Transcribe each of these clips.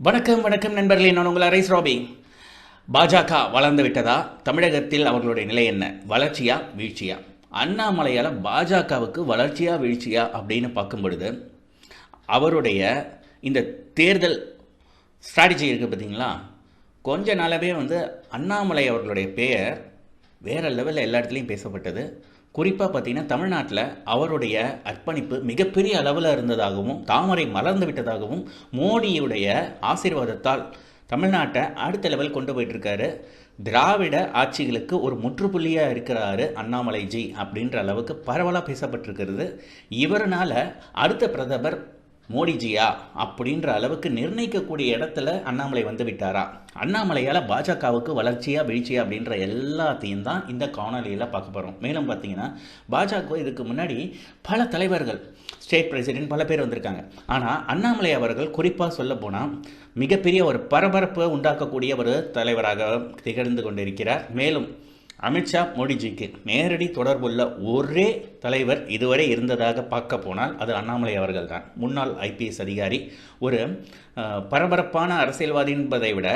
வணக்கம் வணக்கம் நண்பர்களே. நான் உங்கள் அரைஸ் ராபி பாஜக வளர்ந்து விட்டதா? தமிழகத்தில் அவர்களுடைய நிலை என்ன? வளர்ச்சியா வீழ்ச்சியா? அண்ணாமலையால் பாஜகவுக்கு வளர்ச்சியா வீழ்ச்சியா அப்படின்னு பார்க்கும் பொழுது அவருடைய இந்த தேர்தல் ஸ்ட்ராட்டஜி இருக்குது பார்த்தீங்களா? கொஞ்ச நாளாகவே வந்து அண்ணாமலை அவர்களுடைய பெயர் வேறு லெவலில் எல்லா இடத்துலையும் பேசப்பட்டது. குறிப்பாக பார்த்தீங்கன்னா தமிழ்நாட்டில் அவருடைய அர்ப்பணிப்பு மிகப்பெரிய அளவில் இருந்ததாகவும் தாமரை மலர்ந்து விட்டதாகவும் மோடியுடைய ஆசீர்வாதத்தால் தமிழ்நாட்டை அடுத்த லெவல் கொண்டு போயிட்டுருக்காரு. திராவிட ஆட்சிகளுக்கு ஒரு முற்றுப்புள்ளியாக இருக்கிறாரு அண்ணாமலைஜி அப்படின்ற அளவுக்கு பரவலாக பேசப்பட்டிருக்கிறது. இவரனால் அடுத்த பிரதமர் மோடிஜியா அப்படின்ற அளவுக்கு நிர்ணயிக்கக்கூடிய இடத்துல அண்ணாமலை வந்து விட்டாரா? அண்ணாமலையால் பாஜகவுக்கு வளர்ச்சியா வீழ்ச்சியா அப்படின்ற எல்லாத்தையும் தான் இந்த காணொலியில் பார்க்க போகிறோம் மேலும் பார்த்தீங்கன்னா பாஜக இதுக்கு முன்னாடி பல தலைவர்கள் ஸ்டேட் பிரசிடென்ட் பல பேர் வந்திருக்காங்க. ஆனால் அண்ணாமலை அவர்கள் குறிப்பாக சொல்ல போனால் மிகப்பெரிய ஒரு பரபரப்பை உண்டாக்கக்கூடிய ஒரு தலைவராக திகழ்ந்து கொண்டிருக்கிறார். மேலும் அமித்ஷா மோடிஜிக்கு நேரடி தொடர்புள்ள ஒரே தலைவர் இதுவரை இருந்ததாக பார்க்க போனால் அது அண்ணாமலை அவர்கள் தான் முன்னாள் ஐபிஎஸ் அதிகாரி. ஒரு பரபரப்பான அரசியல்வாதி என்பதை விட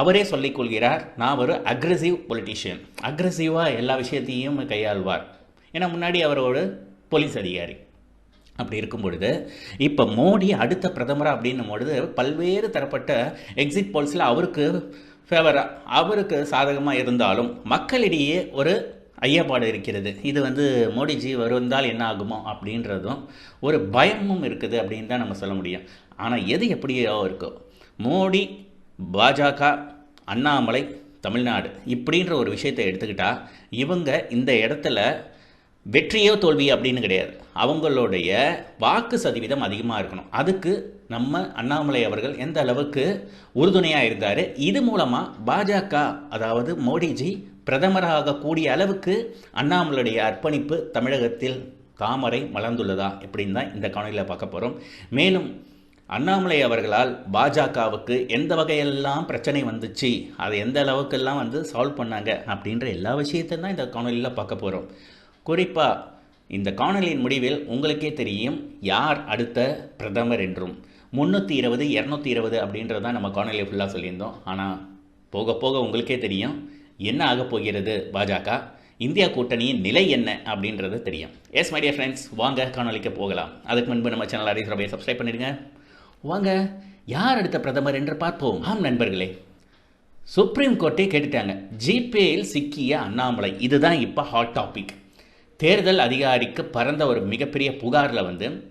அவரே சொல்லிக்கொள்கிறார் நான் ஒரு அக்ரெசிவ் பொலிட்டிஷியன் அக்ரெசிவாக எல்லா விஷயத்தையும் கையாள்வார். ஏன்னா முன்னாடி அவர் ஒரு போலீஸ் அதிகாரி. அப்படி இருக்கும் பொழுது இப்போ மோடி அடுத்த பிரதமராக அப்படின்னும் பொழுது பல்வேறு தரப்பட்ட எக்ஸிட் போல்ஸில் அவருக்கு ஃபேவராக அவருக்கு சாதகமாக இருந்தாலும் மக்களிடையே ஒரு ஐயப்பாடு இருக்கிறது. இது வந்து மோடிஜி வருவந்தால் என்ன ஆகுமோ அப்படின்றதும் ஒரு பயமும் இருக்குது அப்படின்னு தான் நம்ம சொல்ல முடியும். ஆனால் எது எப்படியோ இருக்கோ மோடி பாஜக அண்ணாமலை தமிழ்நாடு இப்படின்ற ஒரு விஷயத்தை எடுத்துக்கிட்டால் இவங்க இந்த இடத்துல வெற்றியோ தோல்வி அப்படின்னு கிடையாது. அவங்களுடைய வாக்கு சதவீதம் அதிகமாக இருக்கணும். அதுக்கு நம்ம அண்ணாமலை அவர்கள் எந்த அளவுக்கு உறுதுணையாக இருந்தார்? இது மூலமாக பாஜக அதாவது மோடிஜி பிரதமராக கூடிய அளவுக்கு அண்ணாமலையுடைய அர்ப்பணிப்பு தமிழகத்தில் தாமரை மலர்ந்துள்ளதா? இப்படின்னு தான் இந்த காணொலியில் பார்க்க போகிறோம் மேலும் அண்ணாமலை அவர்களால் பாஜகவுக்கு எந்த வகையெல்லாம் பிரச்சனை வந்துச்சு அதை எந்த அளவுக்கெல்லாம் வந்து சால்வ் பண்ணாங்க அப்படின்ற எல்லா விஷயத்தையும் தான் இந்த காணொலியில் பார்க்க போகிறோம் குறிப்பாக இந்த காணொலியின் முடிவில் உங்களுக்கே தெரியும் யார் அடுத்த பிரதமர் என்றும். முந்நூற்றி இருபது இரநூத்தி இருபது அப்படின்றது தான் நம்ம காணொலியை ஃபுல்லாக சொல்லியிருந்தோம். ஆனால் போக போக உங்களுக்கே தெரியும் என்ன ஆகப் போகிறது பாஜக? இந்தியா கூட்டணியின் நிலை என்ன அப்படின்றது தெரியும். எஸ் மை ஃப்ரெண்ட்ஸ் வாங்க காணொலிக்கு போகலாம். அதுக்கு முன்பு நம்ம சேனல் அரை ரபையை சப்ஸ்கிரைப் பண்ணிடுங்க. வாங்க யார் அடுத்த பிரதமர் என்று பார்ப்போம். ஆம் நண்பர்களே. சுப்ரீம் கோர்ட்டே கேட்டுட்டாங்க. ஜிபேயில் சிக்கிய அண்ணாமலை. இதுதான் இப்போ ஹாட் டாபிக் தேர்தல் அதிகாரிக்கு பறந்த ஒரு மிகப்பெரிய புகாரில் வந்து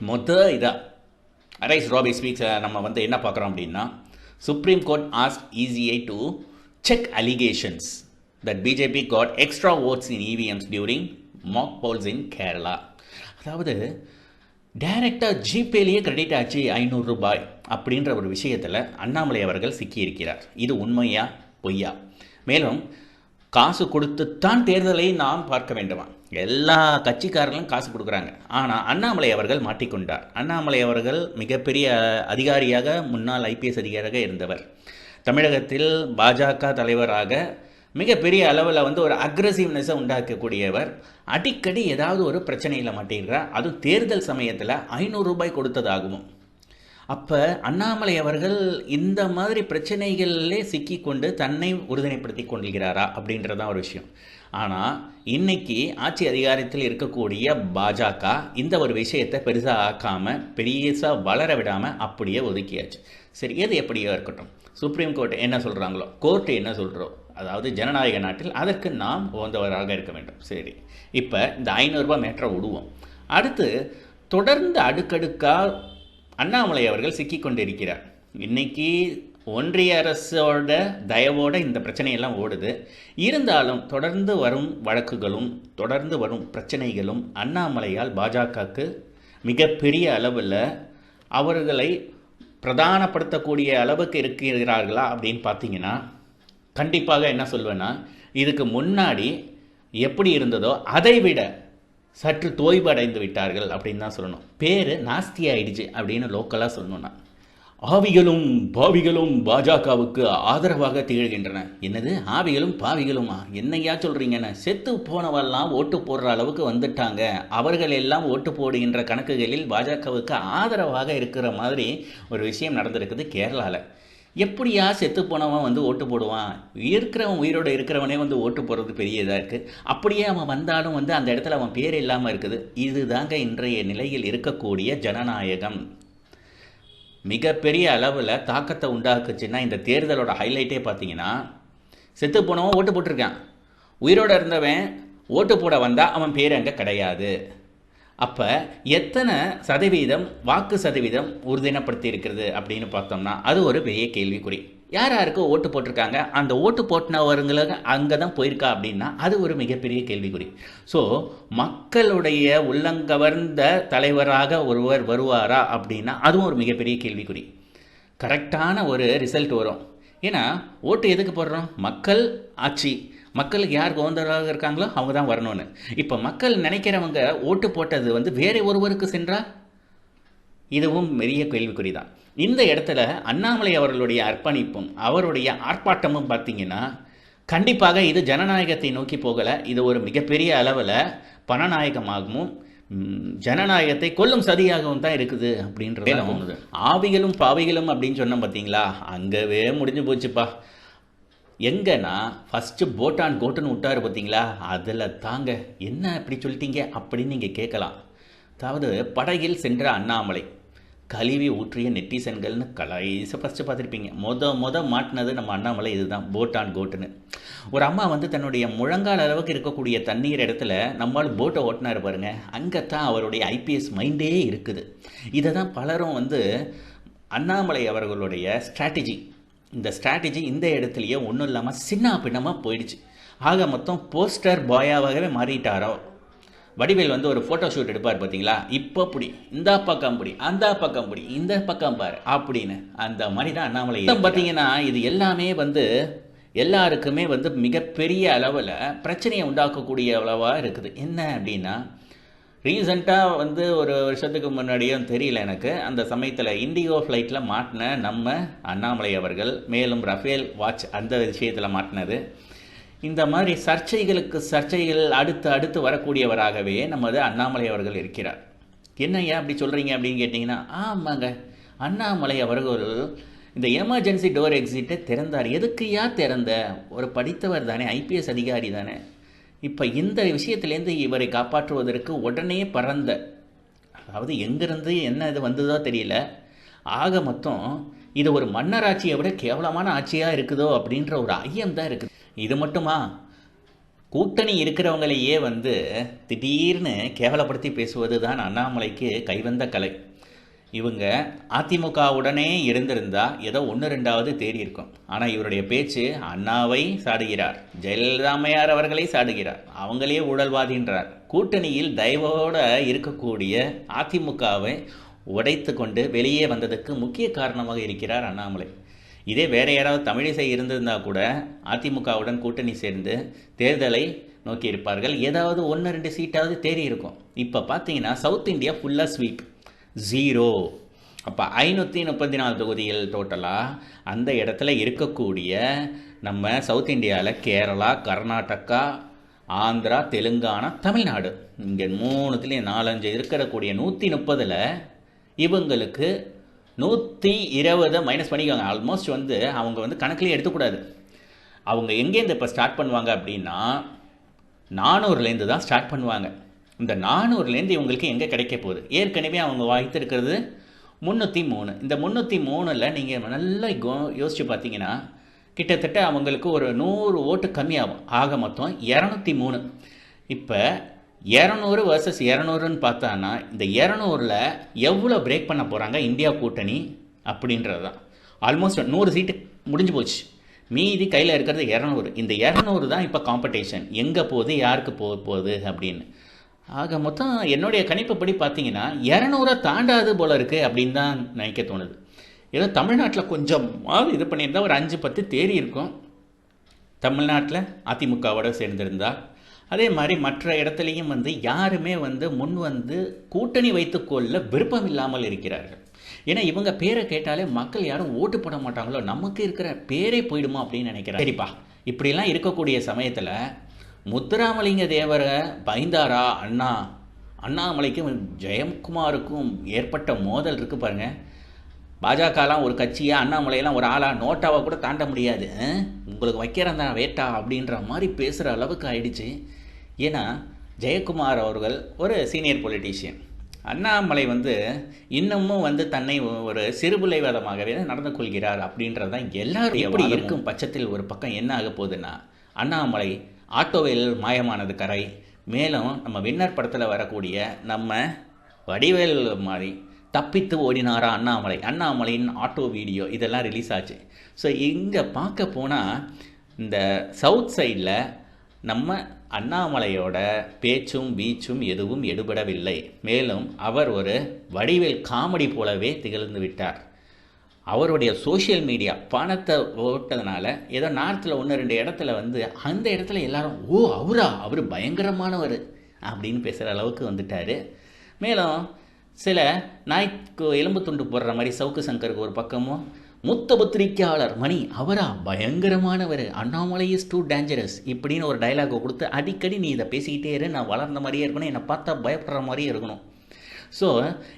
மொத்த இதாக அரைஸ் ராபி ஸ்பீச்சை நம்ம வந்து என்ன பார்க்குறோம் அப்படின்னா supreme court ask ஈஸியை to check allegations that BJP got extra votes in EVMs during mock polls in Kerala அதாவது டைரெக்டாக ஜிபேலேயே கிரெடிட் ஆச்சு ஐநூறு ரூபாய் அப்படின்ற ஒரு விஷயத்தில் அண்ணாமலை அவர்கள் சிக்கியிருக்கிறார். இது உண்மையா பொய்யா? மேலும் காசு கொடுத்துத்தான் தேர்தலை நாம் பார்க்க வேண்டுமா? எல்லா கட்சிக்காரர்களும் காசு கொடுக்குறாங்க. ஆனால் அண்ணாமலை அவர்கள் மாட்டிக்கொண்டார். அண்ணாமலை அவர்கள் மிகப்பெரிய அதிகாரியாக முன்னாள் ஐபிஎஸ் அதிகாரியாக இருந்தவர். தமிழகத்தில் பாஜக தலைவராக மிகப்பெரிய அளவில் வந்து ஒரு அக்ரஸிவ்னஸை உண்டாக்கக்கூடியவர். அடிக்கடி ஏதாவது ஒரு பிரச்சனையில் மாட்டிக்கிறார் அதுவும் தேர்தல் சமயத்தில் ஐநூறு ரூபாய் கொடுத்ததாகவும் அப்போ அண்ணாமலை அவர்கள் இந்த மாதிரி பிரச்சனைகளிலே சிக்கிக்கொண்டு தன்னை உறுதிணைப்படுத்தி கொண்டிருக்கிறாரா அப்படின்றதான் ஒரு விஷயம். ஆனால் இன்னைக்கு ஆட்சி அதிகாரத்தில் இருக்கக்கூடிய பாஜக இந்த ஒரு விஷயத்தை பெருசாக ஆக்காமல் பெரியசாக வளர விடாமல் அப்படியே ஒதுக்கியாச்சு. சரி எது எப்படியோ இருக்கட்டும். சுப்ரீம் கோர்ட் என்ன சொல்கிறாங்களோ கோர்ட் என்ன சொல்கிறோம் அதாவது ஜனநாயக நாட்டில் அதற்கு நாம் உகந்தவராக இருக்க வேண்டும். சரி இப்போ இந்த ஐநூறுரூபா மேட்டரை விடுவோம் அடுத்து தொடர்ந்து அடுக்கடுக்காக அண்ணாமலை அவர்கள் சிக்கி கொண்டிருக்கிறார் இன்னைக்கு ஒன்றிய அரசோட தயவோட இந்த பிரச்சனையெல்லாம் ஓடுது. இருந்தாலும் தொடர்ந்து வரும் வழக்குகளும் தொடர்ந்து வரும் பிரச்சனைகளும் அண்ணாமலையால் பாஜகவுக்கு மிகப்பெரிய அளவில் அவர்களை பிரதானப்படுத்தக்கூடிய அளவுக்கு இருக்கிறார்களா அப்படின்னு பார்த்தீங்கன்னா கண்டிப்பாக என்ன சொல்வேன்னா இதுக்கு முன்னாடி எப்படி இருந்ததோ அதை விட சற்று தோய்வு அடைந்து விட்டார்கள் அப்படின்னு தான் சொல்லணும். பேர் நாஸ்தி ஆயிடுச்சு அப்படின்னு லோக்கலாக சொல்லணும்னா. ஆவிகளும் பாவிகளும் பாஜகவுக்கு ஆதரவாக திகழ்கின்றன. என்னது? ஆவிகளும் பாவிகளுமா? என்னையா சொல்கிறீங்கன்னு செத்து போனவெல்லாம் ஓட்டு போடுற அளவுக்கு வந்துட்டாங்க. அவர்கள் எல்லாம் ஓட்டு போடுகின்ற கணக்குகளில் பாஜகவுக்கு ஆதரவாக இருக்கிற மாதிரி ஒரு விஷயம் நடந்திருக்குது கேரளாவில் எப்படியா செத்து போனவன் வந்து ஓட்டு போடுவான்? இருக்கிறவன் உயிரோடு இருக்கிறவனே வந்து ஓட்டு போடுறது பெரிய இதாக இருக்குது அப்படியே அவன் வந்தாலும் வந்து அந்த இடத்துல அவன் பேர் இல்லாமல் இருக்குது. இதுதாங்க இன்றைய நிலையில் இருக்கக்கூடிய ஜனநாயகம். மிகப்பெரிய அளவில் தாக்கத்தை உண்டாக்குச்சுன்னா இந்த தேர்தலோட ஹைலைட்டே பார்த்தீங்கன்னா செத்து போனவன் ஓட்டு போட்டிருக்கான். உயிரோடு இருந்தவன் ஓட்டு போட வந்தால் அவன் பேர் அங்கே கிடையாது. அப்போ எத்தனை சதவீதம் வாக்கு சதவீதம் உறுதினப்படுத்தி இருக்கிறது அப்படின்னு பார்த்தோம்னா அது ஒரு பெரிய கேள்விக்குறி. யார் யாருக்கு ஓட்டு போட்டிருக்காங்க? அந்த ஓட்டு போட்டினவர்களுக்கு அங்கே தான் போயிருக்கா அப்படின்னா அது ஒரு மிகப்பெரிய கேள்விக்குறி. ஸோ மக்களுடைய உள்ளங்கவர்ந்த தலைவராக ஒருவர் வருவாரா அப்படின்னா அதுவும் ஒரு மிகப்பெரிய கேள்விக்குறி. கரெக்டான ஒரு ரிசல்ட் வரும். ஏன்னா ஓட்டு எதுக்கு போடுறோம்? மக்கள் ஆட்சி. மக்களுக்கு யார் கவுந்தராக இருக்காங்களோ அவங்க தான் வரணும்னு. இப்போ மக்கள் நினைக்கிறவங்க ஓட்டு போட்டது வந்து வேற ஒருவருக்கு சென்றா? இதுவும் பெரிய கேள்விக்குறி தான் இந்த இடத்துல அண்ணாமலை அவர்களுடைய அர்ப்பணிப்பும் அவருடைய ஆர்ப்பாட்டமும் பார்த்தீங்கன்னா கண்டிப்பாக இது ஜனநாயகத்தை நோக்கி போகலை. இது ஒரு மிகப்பெரிய அளவில் பணநாயகமாகவும் ஜனநாயகத்தை கொல்லும் சதியாகவும் தான் இருக்குது அப்படின்றது ஆவிகளும் பாவிகளும் அப்படின்னு சொன்னோம் பார்த்தீங்களா? அங்கவே முடிஞ்சு போச்சுப்பா. எங்கன்னா ஃபஸ்ட்டு போட்டான் கோட்டுன்னு விட்டாரு பார்த்தீங்களா அதில் தாங்க என்ன இப்படி சொல்லிட்டீங்க? அப்படின்னு நீங்கள் கேட்கலாம். அதாவது படகில் சென்ற அண்ணாமலை கழுவி ஊற்றிய நெட்டிசன்கள்னு கலைச ஃபஸ்ட்டு பார்த்துருப்பீங்க. மொத மொத மாட்டினது நம்ம அண்ணாமலை இதுதான் போட்டான் கோட்டுன்னு ஒரு அம்மா வந்து தன்னுடைய முழங்கால் அளவுக்கு இருக்கக்கூடிய தண்ணீர் இடத்துல நம்மால் போட்டை ஓட்டினார் பாருங்க. அங்கே தான் அவருடைய ஐபிஎஸ் மைண்டே இருக்குது. இதை தான் பலரும் வந்து அண்ணாமலை அவர்களுடைய ஸ்ட்ராட்டஜி இந்த ஸ்ட்ராட்டஜி இந்த இடத்துலையே ஒன்றும் இல்லாமல் சின்ன பின்னமாக போயிடுச்சு. ஆக மொத்தம் போஸ்டர் பாயாகவே மாறிட்டாரோ? வடிவேல் வந்து ஒரு ஃபோட்டோ ஷூட் எடுப்பார் பார்த்தீங்களா இப்போ புடி இந்த பக்கம் புடி அந்த பக்கம் புடி இந்த பக்கம் பாரு அப்படின்னு அந்த மாதிரி தான் அண்ணாமலை பார்த்தீங்கன்னா இது எல்லாமே வந்து எல்லாருக்குமே வந்து மிகப்பெரிய அளவில் பிரச்சனையை உண்டாக்கக்கூடிய அளவாக இருக்குது. என்ன அப்படின்னா ரீசண்டாக வந்து ஒரு வருஷத்துக்கு முன்னாடியும் தெரியல எனக்கு. அந்த சமயத்தில் இண்டிகோ ஃப்ளைட்டில் மாட்டின நம்ம அண்ணாமலை அவர்கள் மேலும் ரஃபேல் வாட்ச் அந்த விஷயத்தில் மாட்டினது. இந்த மாதிரி சர்ச்சைகளுக்கு சர்ச்சைகள் அடுத்து அடுத்து வரக்கூடியவராகவே நமது அண்ணாமலை அவர்கள் இருக்கிறார். என்ன ஏன் அப்படி சொல்கிறீங்க அப்படின்னு கேட்டிங்கன்னா ஆமாங்க. அண்ணாமலை அவர்கள் இந்த எமர்ஜென்சி டோர் எக்ஸிட்டை திறந்தார். எதுக்கு ஏன் திறந்த? ஒரு படித்தவர் தானே ஐபிஎஸ் அதிகாரி தானே. இப்போ இந்த விஷயத்திலேருந்து இவரை காப்பாற்றுவதற்கு உடனே பறந்த அதாவது எங்கேருந்து என்ன இது வந்ததோ தெரியல. ஆக மொத்தம் இது ஒரு மன்னராட்சியை விட கேவலமான ஆட்சியாக இருக்குதோ அப்படின்ற ஒரு ஐயம் தான் இருக்குது. இது மட்டுமா? கூட்டணி இருக்கிறவங்களையே வந்து திடீர்னு கேவலப்படுத்தி பேசுவது தான் அண்ணாமலைக்கு கைவந்த கலை. இவங்க அதிமுகவுடனே இருந்திருந்தா ஏதோ ஒன்று ரெண்டாவது தேறி இருக்கும். ஆனால் இவருடைய பேச்சு அண்ணாவை சாடுகிறார் ஜெயலலிதா அம்மையார் அவர்களை சாடுகிறார் அவங்களே ஊழல்வாதின்றார். கூட்டணியில் தயவோட இருக்கக்கூடிய அதிமுகவை உடைத்து கொண்டு வெளியே வந்ததுக்கு முக்கிய காரணமாக இருக்கிறார் அண்ணாமலை. இதே வேற யாராவது தமிழிசை இருந்திருந்தா கூட அதிமுகவுடன் கூட்டணி சேர்ந்து தேர்தலை நோக்கி இருப்பார்கள் ஏதாவது ஒன்று ரெண்டு சீட்டாவது தேறி இருக்கும். இப்போ பார்த்தீங்கன்னா சவுத் இந்தியா ஃபுல்லாக ஸ்வீப் ஜீரோ அப்போ ஐநூற்றி முப்பத்தி நாலு தொகுதிகள் டோட்டலாக அந்த இடத்துல இருக்கக்கூடிய நம்ம சவுத் இந்தியாவில் கேரளா கர்நாடகா ஆந்திரா தெலுங்கானா தமிழ்நாடு. இங்கே மூணுத்துலேயும் நாலஞ்சு இருக்கக்கூடிய நூற்றி முப்பதில் இவங்களுக்கு நூற்றி இருபதை மைனஸ் பண்ணிக்கோங்க. ஆல்மோஸ்ட் வந்து அவங்க வந்து கணக்குலேயே எடுத்துக்கூடாது. அவங்க எங்கேருந்து இப்போ ஸ்டார்ட் பண்ணுவாங்க அப்படின்னா நானூறுலேருந்து தான் ஸ்டார்ட் பண்ணுவாங்க. இந்த நானூறுலேருந்து இவங்களுக்கு எங்கே கிடைக்க போகுது? ஏற்கனவே அவங்க வாய்த்திருக்கிறது முந்நூற்றி மூணு. இந்த முந்நூற்றி மூணில் நீங்கள் நல்லா கோ- யோசிச்சு பார்த்தீங்கன்னா கிட்டத்தட்ட அவங்களுக்கு ஒரு நூறு ஓட்டு கம்மியாகும். ஆக மொத்தம் இரநூத்தி மூணு. இப்போ இரநூறு வர்சஸ் இரநூறுன்னு பார்த்தான்னா இந்த இரநூறில் எவ்வளோ பிரேக் பண்ண போகிறாங்க இந்தியா கூட்டணி அப்படின்றது தான் ஆல்மோஸ்ட் நூறு சீட்டு முடிஞ்சு போச்சு. மீதி கையில் இருக்கிறது இரநூறு. இந்த இரநூறு தான் இப்போ காம்படிஷன் எங்கே போகுது யாருக்கு போக போகுது அப்படின்னு. ஆக மொத்தம் என்னுடைய கணிப்புப்படி பார்த்தீங்கன்னா இரநூறை தாண்டாது போல இருக்குது அப்படின்னு தான் நினைக்க தோணுது. ஏதோ தமிழ்நாட்டில் கொஞ்சமாவது இது பண்ணியிருந்தால் ஒரு அஞ்சு பத்து தேரி இருக்கும். தமிழ்நாட்டில் அதிமுகவோட சேர்ந்திருந்தா. அதே மாதிரி மற்ற இடத்துலையும் வந்து யாருமே வந்து முன் வந்து கூட்டணி வைத்துக்கொள்ள விருப்பம் இல்லாமல் இருக்கிறார்கள். ஏன்னா இவங்க பேரை கேட்டாலே மக்கள் யாரும் ஓட்டு போட மாட்டாங்களோ நமக்கு இருக்கிற பேரே போயிடுமா அப்படின்னு நினைக்கிறேன் சரிப்பா இப்படிலாம் இருக்கக்கூடிய சமயத்தில் முத்துராமலிங்க தேவரை பயந்தாரா அண்ணா? அண்ணாமலைக்கும் ஜெயக்குமாருக்கும் ஏற்பட்ட மோதல் இருக்கு பாருங்க. பாஜகலாம் ஒரு கட்சியா அண்ணாமலையெல்லாம் ஒரு ஆளா நோட்டாவை கூட தாண்ட முடியாது? உங்களுக்கு வைக்கிறேன் தான் வேட்டா அப்படின்ற மாதிரி பேசுகிற அளவுக்கு ஆயிடுச்சு. ஏன்னா ஜெயக்குமார் அவர்கள் ஒரு சீனியர் பொலிட்டீஷியன் அண்ணாமலை வந்து இன்னமும் வந்து தன்னை ஒரு சிறுபிள்ளைவாதமாகவே நடந்து கொள்கிறார் அப்படின்றது தான் எல்லாரும் எப்படி இருக்கும் பட்சத்தில் ஒரு பக்கம் என்ன ஆக போகுதுன்னா அண்ணாமலை ஆட்டோவில் மாயமானது கரை. மேலும் நம்ம வின்னர் படத்தில் வரக்கூடிய நம்ம வடிவேல் மாதிரி தப்பித்து ஓடினாரா அண்ணாமலை. அண்ணாமலையின் ஆட்டோ வீடியோ இதெல்லாம் ரிலீஸ் ஆச்சு. ஸோ இங்கே பார்க்க போனால் இந்த சவுத் சைடில் நம்ம அண்ணாமலையோட பேச்சும் வீச்சும் எதுவும் எடுபடவில்லை. மேலும் அவர் ஒரு வடிவேல் காமெடி போலவே திகழ்ந்து விட்டார். அவருடைய சோஷியல் மீடியா பணத்தை ஓட்டதுனால ஏதோ நார்த்தில் ஒன்று ரெண்டு இடத்துல வந்து அந்த இடத்துல எல்லாரும் ஓ அவரா? அவர் பயங்கரமானவர். அப்படின்னு பேசுகிற அளவுக்கு வந்துட்டார். மேலும் சில நாய்க்கு எலும்பு துண்டு போடுற மாதிரி சவுக்கு சங்கருக்கு ஒரு பக்கமும் முத்த பத்திரிக்கையாளர் மணி அவரா? பயங்கரமானவர். அண்ணாமலை இஸ் டூ டேஞ்சரஸ் இப்படின்னு ஒரு டைலாகை கொடுத்து அடிக்கடி நீ இதை பேசிக்கிட்டே இரு. நான் வளர்ந்த மாதிரியே இருக்கணும். என்னை பார்த்தா பயப்படுற மாதிரியே இருக்கணும். ஸோ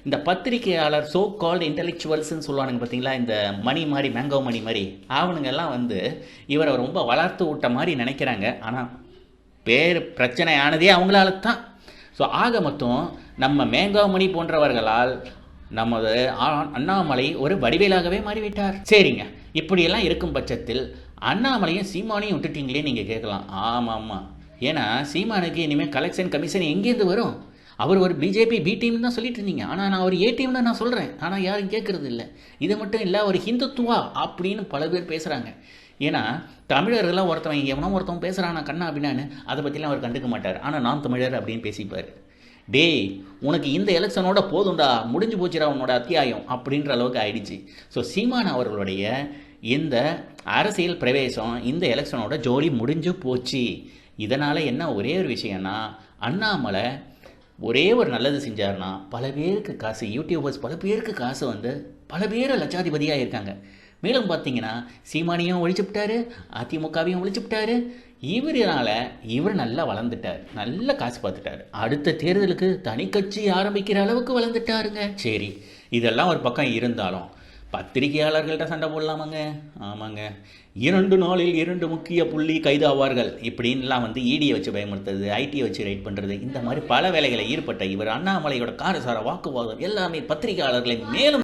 இந்த பத்திரிகையாளர் சோ கால்டு இன்டலெக்சுவல்ஸ்ன்னு சொல்லுவானுங்க பார்த்தீங்களா இந்த மணி மாதிரி மேங்கோ மணி மாதிரி. அவனுங்கெல்லாம் வந்து இவரை ரொம்ப வளர்த்து விட்ட மாதிரி நினைக்கிறாங்க. ஆனால் பேர் பிரச்சனையானதே அவங்களால தான். ஸோ ஆக மொத்தம் நம்ம மேங்காமணி போன்றவர்களால் நமது அண்ணாமலை ஒரு வடிவேலாகவே மாறிவிட்டார். சரிங்க. இப்படியெல்லாம் இருக்கும் பட்சத்தில் அண்ணாமலையும் சீமானையும் விட்டுட்டீங்களே நீங்கள் கேட்கலாம். ஆமாம் ஆமாம் ஏன்னா சீமானுக்கு இனிமேல் கலெக்ஷன் கமிஷன் எங்கேருந்து வரும்? அவர் ஒரு பிஜேபி பி டீம் தான் சொல்லிட்டு இருந்தீங்க. ஆனால் நான் ஒரு ஏ டீம்னு நான் சொல்கிறேன் ஆனால் யாரும் கேட்குறது இல்லை. இது மட்டும் இல்லை ஒரு ஹிந்துத்துவா அப்படின்னு பல பேர் பேசுகிறாங்க ஏன்னா தமிழர்கள்லாம் ஒருத்தவன் எவனோ ஒருத்தவன் பேசுகிறானா கண்ணா அப்படின்னான்னு அதை பற்றிலாம் அவர் கண்டுக்க மாட்டார். ஆனால் நான் தமிழர் அப்படின்னு பேசிப்பார். டேய் உனக்கு இந்த எலெக்ஷனோட போதும்டா முடிஞ்சு போச்சுடா உன்னோட அத்தியாயம் அப்படின்ற அளவுக்கு ஆயிடுச்சு. ஸோ சீமான் அவர்களுடைய இந்த அரசியல் பிரவேசம் இந்த எலெக்ஷனோட ஜோலி முடிஞ்சு போச்சு. இதனால் என்ன ஒரே ஒரு விஷயம்னா அண்ணாமலை ஒரே ஒரு நல்லது செஞ்சாருன்னா பல பேருக்கு காசு யூடியூபர்ஸ் பல பேருக்கு காசு வந்து பல பேர் லட்சாதிபதியாக இருக்காங்க. மேலும் பார்த்தீங்கன்னா சீமானியும் ஒழிச்சுப்பிட்டாரு அதிமுகவையும் ஒழிச்சுப்பிட்டாரு. இவரால் இவர் நல்லா வளர்ந்துட்டார் நல்ல காசு பார்த்துட்டார். அடுத்த தேர்தலுக்கு தனி கட்சி ஆரம்பிக்கிற அளவுக்கு வளர்ந்துட்டாருங்க. சரி இதெல்லாம் ஒரு பக்கம் இருந்தாலும் பத்திரிகையாளர்கள்ட்ட சண்டை போடலாமாங்க? ஆமாங்க. இரண்டு நாளில் இரண்டு முக்கிய புள்ளி கைதாவார்கள். இப்படின்லாம் வந்து இடியை வச்சு பயமுறுத்துறது ஐடியை வச்சு ரைட் பண்ணுறது இந்த மாதிரி பல வேலைகளை ஈடுபட்ட இவர் அண்ணாமலையோட காரசார வாக்குவாதம் எல்லாமே பத்திரிகையாளர்களை மேலும்